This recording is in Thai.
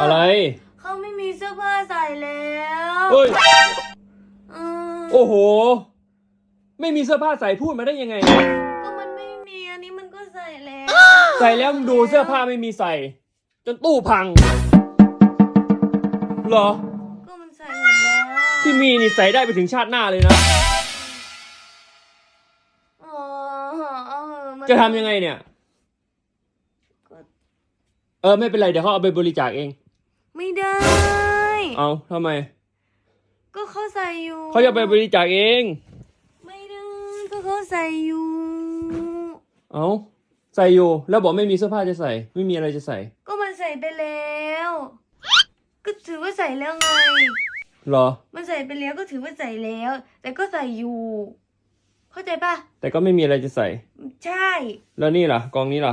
อะไรเขาไม่มีเสื้อผ้าใส่แล้วเฮ้ยอืมโอ้โห ไม่มีเสื้อผ้าใส่พูดมาได้ยังไง ก็มันไม่มีอันนี้มันก็ใส่แล้วใส่แล้วมึงดูเสื้อผ้าไม่มีใส่ จนตู้พังเหรอ ก็มันใส่หมดแล้วที่มีนี่ใส่ได้ไปถึงชาติหน้าเลยนะอ๋อเออมันจะทำยังไงเนี่ยเออไม่เป็นไรเดี๋ยวเขาเอาไปบริจาคเอง ไม่ได้ เอาทำไม ก็เขาใส่อยู่ เขาจะไปบริจาคเอง ไม่ได้ก็เขาใส่อยู่ เอาใส่อยู่ แล้วบอกไม่มีเสื้อผ้าจะใส่ ไม่มีอะไรจะใส่ ก็มันใส่ไปแล้ว ก็ถือว่าใส่แล้วไง เหรอ มันใส่ไปแล้วก็ถือว่าใส่แล้ว แต่ก็ใส่อยู่ เข้าใจปะแต่ก็ไม่มีอะไรจะใส่ ใช่ แล้วนี่ล่ะ กองนี้ล่ะ